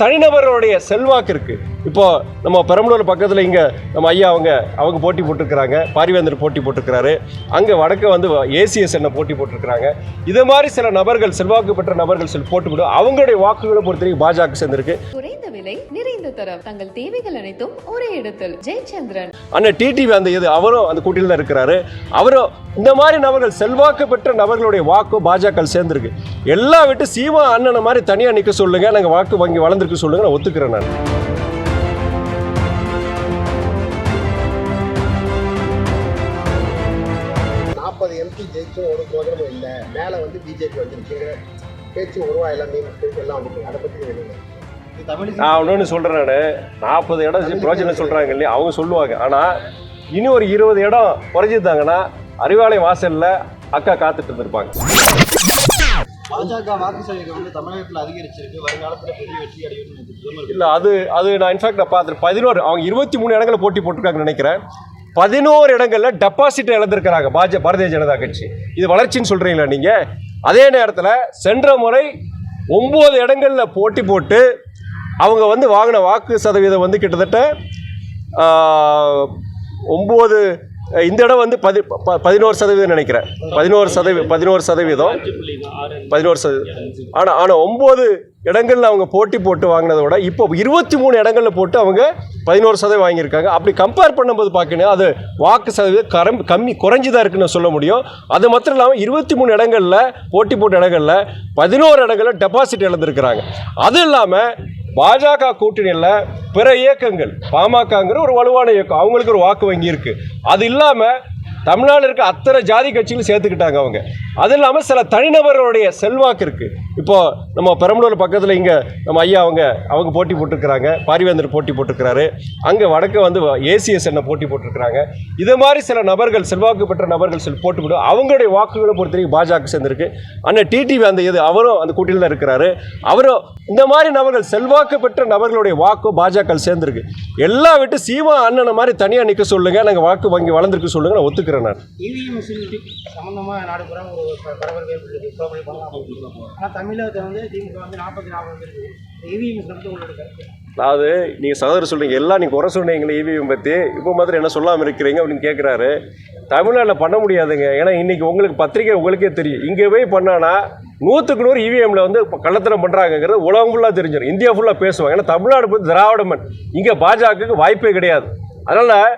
தனிநபர்களுடைய செல்வாக்கு இருக்குது இப்போ நம்ம பெரம்பலூர் பக்கத்தில் இங்கே நம்ம ஐயா அவங்க அவங்க போட்டி போட்டிருக்கிறாங்க. பாரிவேந்தர் போட்டி போட்டிருக்கிறாரு. அங்கே வடக்க வந்து ஏசிஎஸ் என்ன போட்டி போட்டிருக்கிறாங்க. இது மாதிரி சில நபர்கள் செல்வாக்கு பெற்ற நபர்கள் சில போட்டு போட்டு அவங்களுடைய வாக்குகளை பொறுத்தவரைக்கும் பாஜக சேர்ந்திருக்கு. குறைந்த விலை நிறைந்த தரம். தங்கள் தேவைகள் அனைத்தும் ஒரே இடத்தில். ஜெயச்சந்திரன். அண்ணன் டிடிவி அந்த இது அவரும் அந்த கூட்டில் தான் இருக்கிறாரு. அவரும் இந்த மாதிரி நபர்கள் செல்வாக்கு பெற்ற நபர்களுடைய வாக்கு பாஜக சேர்ந்திருக்கு. எல்லாம் விட்டு சீமா அண்ணனை மாதிரி தனியாக நிற்க சொல்லுங்க. நாங்கள் வாக்கு வங்கி வளர்ந்துருக்கு சொல்லுங்க. நான் ஒத்துக்கிறேன் நான். நாற்பது எம்பி ஜெயிச்சும் ஒரு பிரோஜனமும் இல்லை. மேலே வந்து பிஜேபி வந்துருச்சுங்க பேச்சு உருவாயெல்லாம் மீன் எல்லாம் வந்துருக்கு. அதை பற்றி வேணுங்க நான் ஒன்று சொல்கிறேன் நான். நாற்பது இடம் பிரோஜனம் சொல்கிறாங்க இல்லையா? அவங்க சொல்லுவாங்க. ஆனால் இனி ஒரு இருபது இடம் குறைஞ்சிருந்தாங்கன்னா அறிவாலயம் வாசலில் அக்கா காத்துட்டு இருந்திருப்பாங்க. பாஜக வாக்கு சதவீதம் வந்து தமிழகத்தில் அதிகரிச்சிருக்கு. வருங்காலத்தில் பெரிய வெற்றி அடையும் இல்லை அது அது நான் இன்ஃபேக்ட் நான் பதினோரு அவங்க இருபத்தி மூணு இடங்களில் போட்டி போட்டிருக்காங்கன்னு நினைக்கிறேன். பதினோரு இடங்களில் டெபாசிட் இழந்திருக்கிறாங்க பாஜ பாரதிய ஜனதா கட்சி. இது வளர்ச்சின்னு சொல்கிறீங்களா நீங்கள் அதே நேரத்தில் சென்ற முறை ஒம்பது இடங்களில் போட்டி போட்டு அவங்க வந்து வாங்கின வாக்கு சதவீதம் வந்து கிட்டத்தட்ட ஒம்பது இந்த இடம் வந்து பதி ப- பதினோரு சதவீதம் நினைக்கிறேன். பதினோரு சதவீதம் பதினோரு சதவீதம். பதினோரு சதவீதம் ஆனால் ஆனால் ஒம்பது இடங்களில் அவங்க போட்டி போட்டு வாங்கினதை விட இப்போ இருபத்தி மூணு இடங்களில் போட்டு அவங்க பதினோரு சதவீதம் வாங்கியிருக்காங்க. அப்படி கம்பேர் பண்ணும்போது பார்க்கணும் அது வாக்கு சதவீதம் கரம் கம்மி குறைஞ்சி தான் இருக்குன்னு சொல்ல முடியும். அது மாத்திரம் இல்லாமல் இருபத்தி மூணு இடங்களில் போட்டி போட்ட இடங்களில் பதினோரு இடங்களில் டெபாசிட் இழந்திருக்கிறாங்க. அது இல்லாமல் பாஜக கூட்டணியில் பிற இயக்கங்கள் பாமகங்கிற ஒரு வலுவான இயக்கம் அவங்களுக்கு ஒரு வாக்கு வங்கி இருக்கு. அது இல்லாமல் தமிழ்நாடு இருக்க அத்தனை ஜாதி கட்சிகளும் சேர்த்துக்கிட்டாங்க அவங்க. அது இல்லாமல் சில தனிநபர்களுடைய செல்வாக்கு இருக்குது இப்போது நம்ம பெரம்பலூர் பக்கத்தில் இங்கே நம்ம ஐயா அவங்க அவங்க போட்டி போட்டிருக்கிறாங்க. பாரிவேந்தர் போட்டி போட்டிருக்கிறாரு. அங்கே வடக்கு வந்து ஏசிஎஸ் என்ன போட்டி போட்டிருக்கிறாங்க. இது மாதிரி சில நபர்கள் செல்வாக்கு பெற்ற நபர்கள் சில போட்டு போட்டு அவங்களுடைய வாக்குகளை பொறுத்தவரைக்கும் பாஜக சேர்ந்திருக்கு. அண்ணன் டிடிவி அந்த இது அவரும் அந்த கூட்டியில் தான் இருக்கிறாரு. அவரும் இந்த மாதிரி நபர்கள் செல்வாக்கு பெற்ற நபர்களுடைய வாக்கு பாஜக சேர்ந்திருக்கு. எல்லாம் விட்டு சீமா அண்ணனை மாதிரி தனியாக நிற்க சொல்லுங்கள் நாங்கள் வாக்கு வங்கி வளர்ந்துருக்கு சொல்லுங்கள் நான் ஒத்துக்கிறேன். நான் இவிஎம் மிஷின் சம்மந்தமாக நாடு பூரா ஒரு பரபரப்பு பண்ணலாம் ஆனால் தமிழகத்தை வந்து திமுக வந்து நாற்பத்தி நாலு வந்துருக்கு இவிஎம் வந்து உங்களோட கருத்து. அதாவது நீங்கள் சகோதரர் சொல்றீங்க எல்லாம் நீங்கள் குறை சொன்னீங்களே இவிஎம் பற்றி இப்போ மாத்திரம் என்ன சொல்லாமல் இருக்கிறீங்க அப்படின்னு கேட்குறாரு தமிழ்நாட்டில் பண்ண முடியாதுங்க. ஏன்னா இன்றைக்கி உங்களுக்கு பத்திரிக்கை உங்களுக்கே தெரியும். இங்கே போய் பண்ணானா நூற்றுக்கு நூறு இவிஎம்ல வந்து கள்ளத்தனம் பண்ணுறாங்கங்கிறது உலகம் ஃபுல்லாக தெரிஞ்சிடும் இந்தியா ஃபுல்லாக பேசுவாங்க. ஏன்னா தமிழ்நாடு வந்து திராவிட மண் இங்கே பாஜகவுக்கு வாய்ப்பே கிடையாது. அதனால்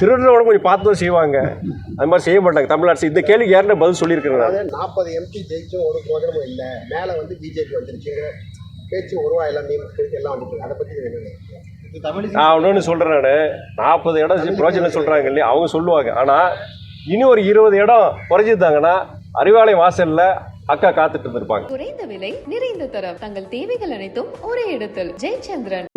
திருடுறவனை கொஞ்சம் பார்த்து தான் செய்வாங்க. அது மாதிரி செய்ய மாட்டாங்க தமிழ்நாடு. இந்த கேள்விக்கு யாருன்னு பதில் சொல்லியிருக்கிறேன் நாற்பது எம்பி ஜெயிச்சும் ஒரு பிரோஜனமும் இல்லை. மேலே வந்து பிஜேபி வந்துருச்சுங்க பேச்சு உருவாயெல்லாம் மீன் எல்லாம் வந்துருக்கு அதை பற்றி நான் ஒன்று சொல்கிறேன் நான். நாற்பது இடம் பிரோஜனம் சொல்கிறாங்க இல்லையா? அவங்க சொல்லுவாங்க. ஆனால் இனி ஒரு இருபது இடம் குறைஞ்சிருந்தாங்கன்னா அறிவாலயம் வாசலில் அக்கா காத்துட்டு இருந்திருப்பாங்க. குறைந்த விலை நிறைந்த தரம். தங்கள் தேவைகள் அனைத்தும் ஒரே இடத்தில். ஜெயச்சந்திரன்.